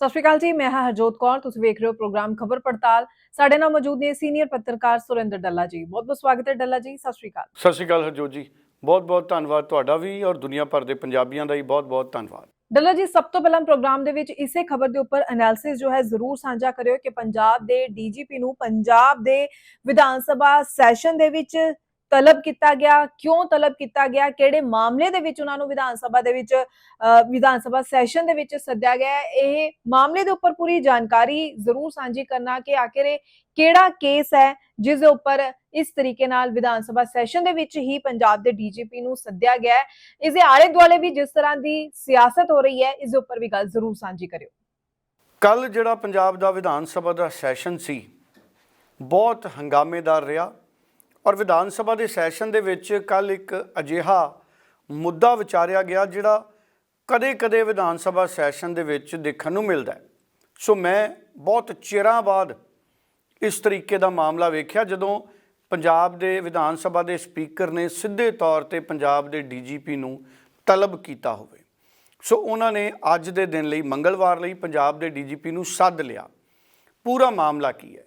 ਸਤਿ ਸ਼੍ਰੀ ਅਕਾਲ ਜੀ ਮੈਂ ਹਾਂ ਹਰਜੋਤ ਕੌਰ ਤੁਸੀਂ ਵੇਖ ਰਹੇ ਹੋ ਪ੍ਰੋਗਰਾਮ ਖਬਰ ਪੜਤਾਲ। ਸਾਡੇ ਨਾਲ ਮੌਜੂਦ ਨੇ ਸੀਨੀਅਰ ਪੱਤਰਕਾਰ ਸੁਰਿੰਦਰ ਡੱਲਾ ਜੀ। ਬਹੁਤ ਬਹੁਤ ਸਵਾਗਤ ਹੈ ਡੱਲਾ ਜੀ ਸਤਿ ਸ਼੍ਰੀ ਅਕਾਲ। ਸਤਿ ਸ਼੍ਰੀ ਅਕਾਲ ਹਰਜੋਤ ਜੀ ਬਹੁਤ ਬਹੁਤ ਧੰਨਵਾਦ ਤੁਹਾਡਾ ਵੀ ਔਰ ਦੁਨੀਆ ਭਰ ਦੇ ਪੰਜਾਬੀਆਂ ਦਾ ਵੀ ਬਹੁਤ ਬਹੁਤ ਧੰਨਵਾਦ। ਡੱਲਾ ਜੀ ਸਭ ਤੋਂ ਪਹਿਲਾਂ ਪ੍ਰੋਗਰਾਮ ਦੇ ਵਿੱਚ ਇਸੇ ਖਬਰ ਦੇ ਉੱਪਰ ਐਨਾਲਿਸਿਸ ਜੋ ਹੈ ਜ਼ਰੂਰ ਸਾਂਝਾ ਕਰਿਓ ਕਿ ਪੰਜਾਬ ਦੇ ਡੀਜੀਪੀ ਨੂੰ ਪੰਜਾਬ ਦੇ ਵਿਧਾਨ ਸਭਾ ਸੈਸ਼ਨ ਦੇ ਵਿੱਚ ਤਲਬ ਕੀਤਾ ਗਿਆ, ਕਿਉਂ ਤਲਬ ਕੀਤਾ ਗਿਆ, ਕਿਹੜੇ ਮਾਮਲੇ ਦੇ ਵਿੱਚ ਉਹਨਾਂ ਨੂੰ ਵਿਧਾਨ ਸਭਾ ਦੇ ਵਿੱਚ ਵਿਧਾਨ ਸਭਾ ਸੈਸ਼ਨ ਦੇ ਵਿੱਚ ਸੱਦਿਆ ਗਿਆ ਇਹ ਮਾਮਲੇ ਦੇ ਉੱਪਰ ਪੂਰੀ ਜਾਣਕਾਰੀ ਜ਼ਰੂਰ ਸਾਂਝੀ ਕਰਨਾ ਕਿ ਆਖਿਰ ਇਹ ਕਿਹੜਾ ਕੇਸ ਹੈ, ਜਿਸ ਦੇ ਉੱਪਰ ਇਸ ਤਰੀਕੇ ਨਾਲ ਵਿਧਾਨ ਸਭਾ ਸੈਸ਼ਨ ਦੇ ਵਿੱਚ ਹੀ ਪੰਜਾਬ ਦੇ ਡੀਜੀਪੀ ਨੂੰ ਸੱਦਿਆ ਗਿਆ ਹੈ। ਇਸ ਦੇ ਆਲੇ ਦੁਆਲੇ ਵੀ ਜਿਸ ਤਰ੍ਹਾਂ ਦੀ ਸਿਆਸਤ ਹੋ ਰਹੀ ਹੈ, ਇਸ ਦੇ ਉੱਪਰ ਵੀ ਗੱਲ ਜ਼ਰੂਰ ਸਾਂਝੀ ਕਰਿਓ। ਕੱਲ ਜਿਹੜਾ ਪੰਜਾਬ ਦਾ ਵਿਧਾਨ ਸਭਾ ਦਾ ਸੈਸ਼ਨ ਸੀ, ਬਹੁਤ ਹੰਗਾਮੇਦਾਰ ਰਿਹਾ। ਔਰ ਵਿਧਾਨ ਸਭਾ ਦੇ ਸੈਸ਼ਨ ਦੇ ਵਿੱਚ ਕੱਲ ਇੱਕ ਅਜਿਹਾ ਮੁੱਦਾ ਵਿਚਾਰਿਆ ਗਿਆ, ਜਿਹੜਾ ਕਦੇ-ਕਦੇ ਵਿਧਾਨ ਸਭਾ ਸੈਸ਼ਨ ਦੇ ਵਿੱਚ ਦੇਖਣ ਨੂੰ ਮਿਲਦਾ ਹੈ। ਸੋ ਮੈਂ ਬਹੁਤ ਚਿਰਾਂ ਬਾਅਦ ਇਸ ਤਰੀਕੇ ਦਾ ਮਾਮਲਾ ਵੇਖਿਆ, ਜਦੋਂ ਪੰਜਾਬ ਦੇ ਵਿਧਾਨ ਸਭਾ ਦੇ ਸਪੀਕਰ ਨੇ ਸਿੱਧੇ ਤੌਰ ਤੇ ਪੰਜਾਬ ਦੇ ਡੀਜੀਪੀ ਨੂੰ ਤਲਬ ਕੀਤਾ ਹੋਵੇ। ਸੋ ਉਹਨਾਂ ਨੇ ਅੱਜ ਦੇ ਦਿਨ ਲਈ, ਮੰਗਲਵਾਰ ਲਈ ਪੰਜਾਬ ਦੇ ਡੀਜੀਪੀ ਨੂੰ ਸੱਦ ਲਿਆ। ਪੂਰਾ ਮਾਮਲਾ ਕੀ ਹੈ?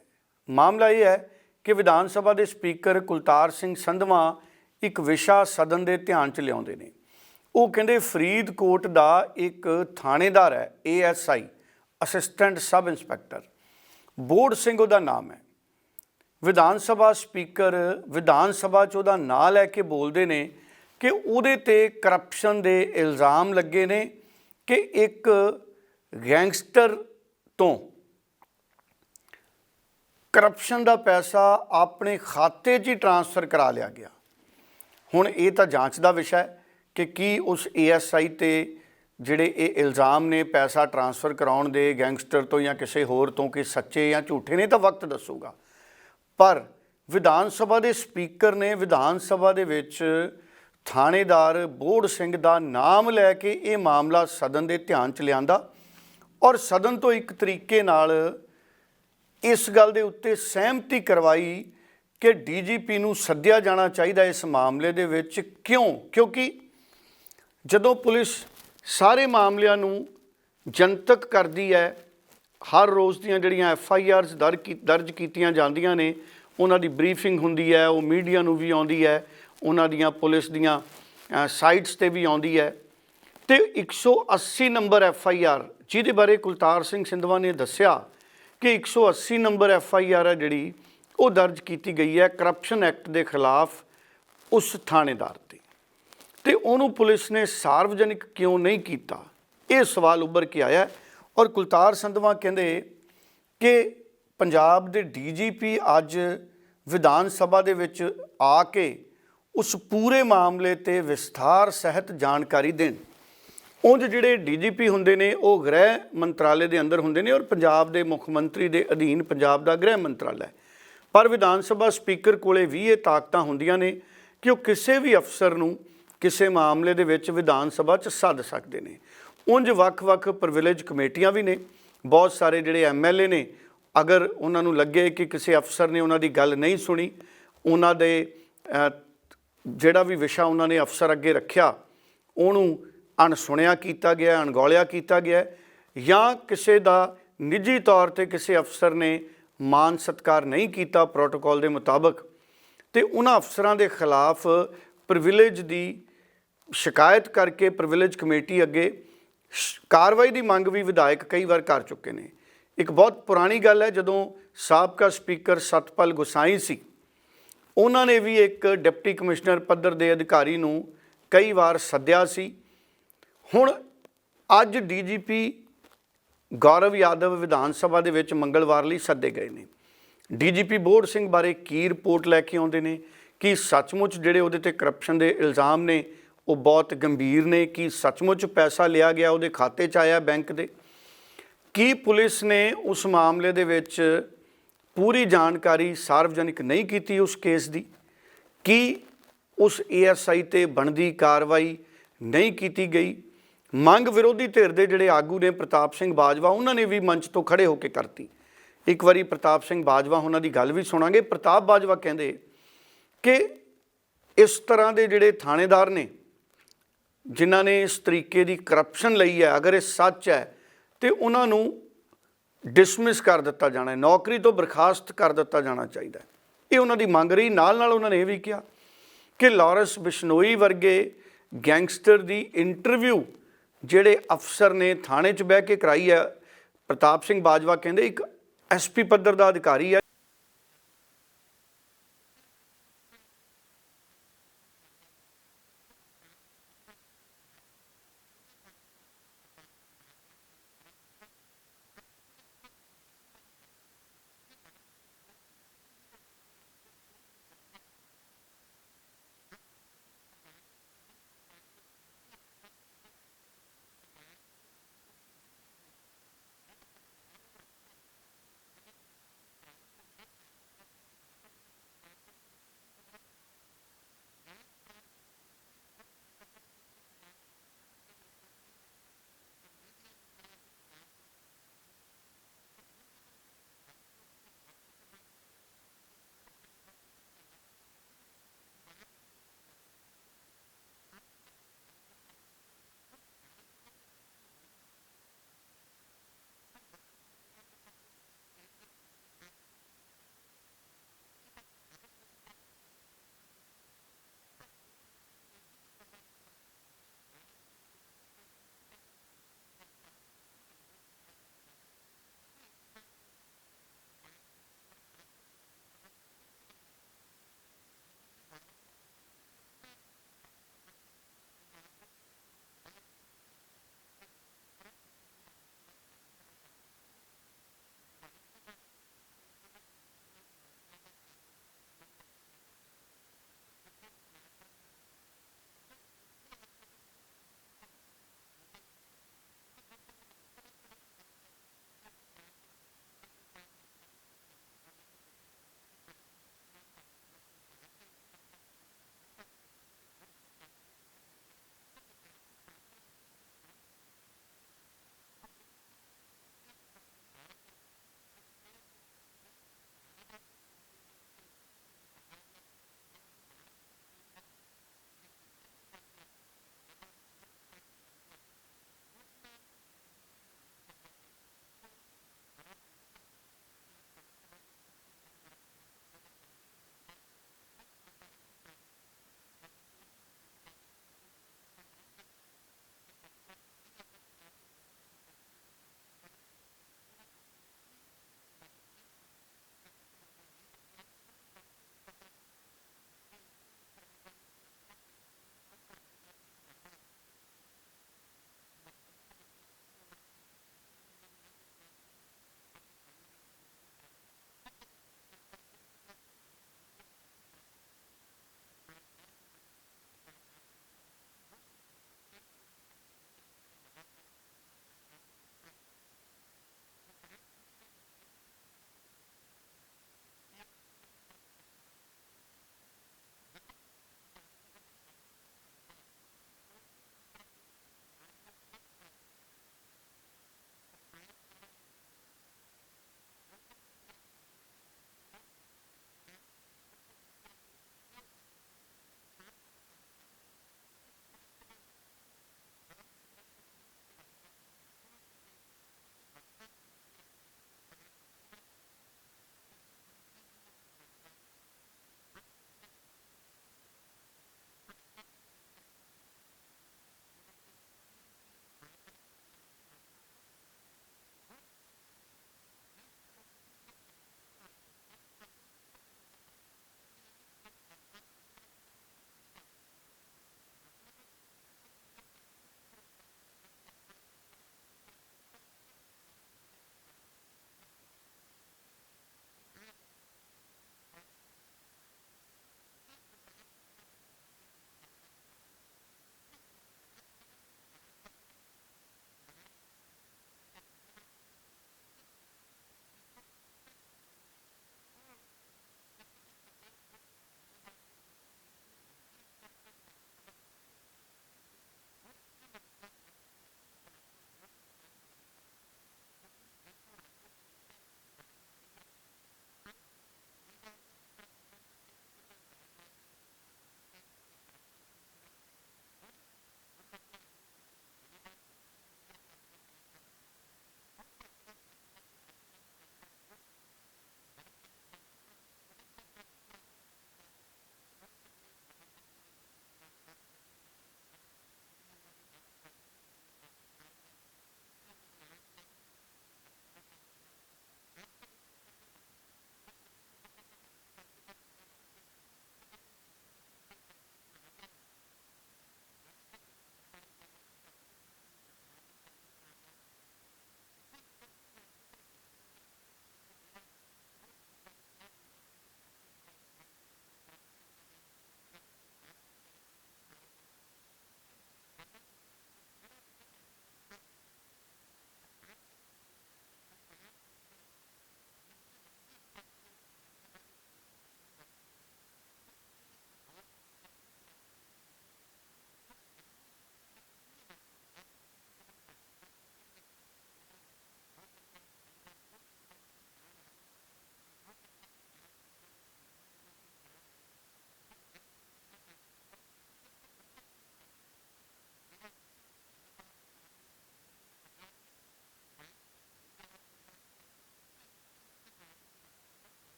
ਮਾਮਲਾ ਇਹ ਹੈ ਕਿ ਵਿਧਾਨ ਸਭਾ ਦੇ ਸਪੀਕਰ ਕੁਲਤਾਰ ਸਿੰਘ ਸੰਧਵਾ ਇੱਕ ਵਿਸ਼ਾ ਸਦਨ ਦੇ ਧਿਆਨ 'ਚ ਲਿਆਉਂਦੇ ਨੇ। ਉਹ ਕਹਿੰਦੇ ਫਰੀਦਕੋਟ ਦਾ ਇੱਕ ਥਾਣੇਦਾਰ ਹੈ ASI assistant sub inspector. Bor Singh ਉਹਦਾ ਨਾਮ ਹੈ। ਵਿਧਾਨ ਸਭਾ ਸਪੀਕਰ ਵਿਧਾਨ ਸਭਾ 'ਚ ਉਹਦਾ ਨਾਂ ਲੈ ਕੇ ਬੋਲਦੇ ਨੇ ਕਿ ਉਹਦੇ ਤੇ ਕਰਪਸ਼ਨ ਦੇ ਇਲਜ਼ਾਮ ਲੱਗੇ ਨੇ ਕਿ ਇੱਕ ਗੈਂਗਸਟਰ ਤੋਂ ਕਰਪਸ਼ਨ ਦਾ ਪੈਸਾ ਆਪਣੇ ਖਾਤੇ 'ਚ ਹੀ ਟਰਾਂਸਫਰ ਕਰਾ ਲਿਆ ਗਿਆ। ਹੁਣ ਇਹ ਤਾਂ ਜਾਂਚ ਦਾ ਵਿਸ਼ਾ ਹੈ ਕਿ ਕੀ ਉਸ ਏਐਸਆਈ ਤੇ ਜਿਹੜੇ ਇਹ ਇਲਜ਼ਾਮ ਨੇ ਪੈਸਾ ਟਰਾਂਸਫਰ ਕਰਾਉਣ ਦੇ ਗੈਂਗਸਟਰ ਤੋਂ ਜਾਂ ਕਿਸੇ ਹੋਰ ਤੋਂ ਕਿ ਸੱਚੇ ਜਾਂ ਝੂਠੇ ਨੇ ਤਾਂ ਵਕਤ ਦੱਸੂਗਾ। ਪਰ ਵਿਧਾਨ ਸਭਾ ਦੇ ਸਪੀਕਰ ਨੇ ਵਿਧਾਨ ਸਭਾ ਦੇ ਵਿੱਚ ਥਾਣੇਦਾਰ ਬੋੜ ਸਿੰਘ ਦਾ ਨਾਮ ਲੈ ਕੇ ਇਹ ਮਾਮਲਾ ਸਦਨ ਦੇ ਧਿਆਨ 'ਚ ਲਿਆਂਦਾ ਔਰ ਸਦਨ ਤੋਂ ਇੱਕ ਤਰੀਕੇ ਨਾਲ ਇਸ ਗੱਲ ਦੇ ਉੱਤੇ ਸਹਿਮਤੀ ਕਰਵਾਈ ਕਿ ਡੀਜੀਪੀ ਨੂੰ ਸੱਦਿਆ ਜਾਣਾ ਚਾਹੀਦਾ ਇਸ ਮਾਮਲੇ ਦੇ ਵਿੱਚ। ਕਿਉਂ? ਕਿਉਂਕਿ ਜਦੋਂ ਪੁਲਿਸ ਸਾਰੇ ਮਾਮਲਿਆਂ ਨੂੰ ਜਨਤਕ ਕਰਦੀ ਹੈ, ਹਰ ਰੋਜ਼ ਦੀਆਂ ਜਿਹੜੀਆਂ ਐਫ ਆਈ ਆਰਸ ਦਰਜ ਕੀਤੀਆਂ ਜਾਂਦੀਆਂ ਨੇ, ਉਹਨਾਂ ਦੀ ਬਰੀਫਿੰਗ ਹੁੰਦੀ ਹੈ, ਉਹ ਮੀਡੀਆ ਨੂੰ ਵੀ ਆਉਂਦੀ ਹੈ, ਉਹਨਾਂ ਦੀਆਂ ਪੁਲਿਸ ਦੀਆਂ ਸਾਈਟਸ ਤੇ ਵੀ ਆਉਂਦੀ ਹੈ। ਤੇ 180 ਨੰਬਰ ਐਫ ਆਈ ਆਰ, ਜਿਹਦੇ ਬਾਰੇ ਕੁਲਤਾਰ ਸਿੰਘ ਸਿੰਧਵਾ ਨੇ ਦੱਸਿਆ ਕਿ 180 ਨੰਬਰ ਐਫ ਆਈ ਆਰ ਹੈ ਜਿਹੜੀ ਉਹ ਦਰਜ ਕੀਤੀ ਗਈ ਹੈ ਕਰਪਸ਼ਨ ਐਕਟ ਦੇ ਖਿਲਾਫ ਉਸ ਥਾਣੇਦਾਰ ਤੇ। ਤੇ ਉਹਨੂੰ ਪੁਲਿਸ ਨੇ ਸਾਰਵਜਨਿਕ ਕਿਉਂ ਨਹੀਂ ਕੀਤਾ? ਇਹ ਸਵਾਲ ਉੱਭਰ ਕੇ ਆਇਆ ਔਰ ਕੁਲਤਾਰ ਸੰਧਵਾ ਕਹਿੰਦੇ ਕਿ ਪੰਜਾਬ ਦੇ ਡੀਜੀਪੀ ਅੱਜ ਵਿਧਾਨ ਸਭਾ ਦੇ ਵਿੱਚ ਆ ਕੇ ਉਸ ਪੂਰੇ ਮਾਮਲੇ ਤੇ ਵਿਸਥਾਰ ਸਹਿਤ ਜਾਣਕਾਰੀ ਦੇਣ। ਉਂਝ ਜਿਹੜੇ ਡੀਜੀਪੀ ਹੁੰਦੇ ਨੇ, ਉਹ ਗ੍ਰਹਿ ਮੰਤਰਾਲੇ ਦੇ ਅੰਦਰ ਹੁੰਦੇ ਨੇ ਔਰ ਪੰਜਾਬ ਦੇ ਮੁੱਖ ਮੰਤਰੀ ਦੇ ਅਧੀਨ ਪੰਜਾਬ ਦਾ ਗ੍ਰਹਿ ਮੰਤਰਾਲਾ ਹੈ। ਪਰ ਵਿਧਾਨ ਸਭਾ ਸਪੀਕਰ ਕੋਲੇ ਵੀ ਇਹ ਤਾਕਤਾਂ ਹੁੰਦੀਆਂ ਨੇ ਕਿ ਉਹ ਕਿਸੇ ਵੀ ਅਫਸਰ ਨੂੰ ਕਿਸੇ ਮਾਮਲੇ ਦੇ ਵਿੱਚ ਵਿਧਾਨ ਸਭਾ 'ਚ ਸੱਦ ਸਕਦੇ ਨੇ। ਉਂਝ ਵੱਖ-ਵੱਖ ਪ੍ਰਿਵਿਲੇਜ ਕਮੇਟੀਆਂ ਵੀ ਨੇ, ਬਹੁਤ ਸਾਰੇ ਜਿਹੜੇ ਐਮਐਲਏ ਨੇ, ਅਗਰ ਉਹਨਾਂ ਨੂੰ ਲੱਗੇ ਕਿ ਕਿਸੇ ਅਫਸਰ ਨੇ ਉਹਨਾਂ ਦੀ ਗੱਲ ਨਹੀਂ ਸੁਣੀ, ਉਹਨਾਂ ਦੇ ਜਿਹੜਾ ਵੀ ਵਿਸ਼ਾ ਉਹਨਾਂ ਨੇ ਅਫਸਰ ਅੱਗੇ ਰੱਖਿਆ, ਉਹਨੂੰ ਅਣਸੁਣਿਆ ਕੀਤਾ ਗਿਆ, ਅਣਗੌਲਿਆ ਕੀਤਾ ਗਿਆ ਜਾਂ ਕਿਸੇ ਦਾ ਨਿੱਜੀ ਤੌਰ ਤੇ ਕਿਸੇ ਅਫਸਰ ਨੇ ਮਾਨ ਸਤਕਾਰ ਨਹੀਂ ਕੀਤਾ ਪ੍ਰੋਟੋਕਾਲ ਦੇ ਮੁਤਾਬਕ, ਤੇ ਉਹਨਾਂ ਅਫਸਰਾਂ ਦੇ ਖਿਲਾਫ ਪ੍ਰਿਵਿਲੇਜ ਦੀ ਸ਼ਿਕਾਇਤ ਕਰਕੇ ਪ੍ਰਿਵਿਲੇਜ ਕਮੇਟੀ ਅੱਗੇ ਸ਼- ਕਾਰਵਾਈ ਦੀ ਮੰਗ ਵੀ ਵਿਧਾਇਕ ਕਈ ਵਾਰ ਕਰ ਚੁੱਕੇ ਨੇ। ਇੱਕ ਬਹੁਤ ਪੁਰਾਣੀ ਗੱਲ ਹੈ, ਜਦੋਂ ਸਾਬਕਾ ਸਪੀਕਰ ਸਤਪਾਲ ਗੁਸਾਈ ਸੀ, ਉਹਨਾਂ ਨੇ ਵੀ ਇੱਕ ਡਿਪਟੀ ਕਮਿਸ਼ਨਰ ਪੱਧਰ ਦੇ ਅਧਿਕਾਰੀ ਨੂੰ ਕਈ ਵਾਰ ਸੱਦਿਆ ਸੀ। ਹੁਣ ਅੱਜ ਡੀਜੀਪੀ ਗੌਰਵ ਯਾਦਵ ਵਿਧਾਨ ਸਭਾ ਦੇ ਵਿੱਚ ਮੰਗਲਵਾਰ ਲਈ ਸੱਦੇ ਗਏ ਨੇ। ਡੀਜੀਪੀ ਬੋਰਡ ਸਿੰਘ ਬਾਰੇ ਕੀ ਰਿਪੋਰਟ ਲੈ ਕੇ ਆਉਂਦੇ ਨੇ? ਕਿ ਸੱਚਮੁੱਚ ਜਿਹੜੇ ਉਹਦੇ ਤੇ ਕਰਪਸ਼ਨ ਦੇ ਇਲਜ਼ਾਮ ਨੇ, ਉਹ ਬਹੁਤ ਗੰਭੀਰ ਨੇ? ਕਿ ਸੱਚਮੁੱਚ ਪੈਸਾ ਲਿਆ ਗਿਆ ਉਹਦੇ ਖਾਤੇ 'ਚ ਆਇਆ ਬੈਂਕ ਦੇ? ਕੀ ਪੁਲਿਸ ਨੇ ਉਸ ਮਾਮਲੇ ਦੇ ਵਿੱਚ ਪੂਰੀ ਜਾਣਕਾਰੀ ਸਾਰਵਜਨਿਕ ਨਹੀਂ ਕੀਤੀ ਉਸ ਕੇਸ ਦੀ? ਕੀ ਉਸ ਏਐਸਆਈ ਤੇ ਬਣਦੀ ਕਾਰਵਾਈ ਨਹੀਂ ਕੀਤੀ ਗਈ? ਮੰਗ ਵਿਰੋਧੀ ਧਿਰ ਦੇ ਜਿਹੜੇ ਆਗੂ ਨੇ ਪ੍ਰਤਾਪ ਸਿੰਘ ਬਾਜਵਾ, ਉਹਨਾਂ ਨੇ ਵੀ ਮੰਚ ਤੋਂ ਖੜੇ ਹੋ ਕੇ ਕਰਤੀ। ਇੱਕ ਵਾਰੀ ਪ੍ਰਤਾਪ ਸਿੰਘ ਬਾਜਵਾ ਉਹਨਾਂ ਦੀ ਗੱਲ ਵੀ ਸੁਣਾਂਗੇ। ਪ੍ਰਤਾਪ ਬਾਜਵਾ ਕਹਿੰਦੇ ਕਿ ਇਸ ਤਰ੍ਹਾਂ ਦੇ ਜਿਹੜੇ ਥਾਣੇਦਾਰ ਨੇ, ਜਿਨ੍ਹਾਂ ਨੇ ਇਸ ਤਰੀਕੇ ਦੀ ਕਰਪਸ਼ਨ ਲਈ ਹੈ, ਅਗਰ ਇਹ ਸੱਚ ਹੈ, ਤੇ ਉਹਨਾਂ ਨੂੰ ਡਿਸਮਿਸ ਕਰ ਦਿੱਤਾ ਜਾਣਾ ਹੈ, ਨੌਕਰੀ ਤੋਂ ਬਰਖਾਸਤ ਕਰ ਦਿੱਤਾ ਜਾਣਾ ਚਾਹੀਦਾ ਹੈ। ਇਹ ਉਹਨਾਂ ਦੀ ਮੰਗ ਰਹੀ। ਨਾਲ ਨਾਲ ਉਹਨਾਂ ਨੇ ਇਹ ਵੀ ਕਿਹਾ ਕਿ ਲਾਰੈਂਸ ਬਿਸ਼ਨੋਈ ਵਰਗੇ ਗੈਂਗਸਟਰ ਦੀ ਇੰਟਰਵਿਊ ਜਿਹੜੇ ਅਫਸਰ ਨੇ ਥਾਣੇ 'ਚ ਬਹਿ ਕੇ ਕਰਾਈ ਹੈ, ਪ੍ਰਤਾਪ ਸਿੰਘ ਬਾਜਵਾ ਕਹਿੰਦੇ ਇੱਕ ਐਸਪੀ ਪੱਧਰ ਦਾ ਅਧਿਕਾਰੀ ਹੈ।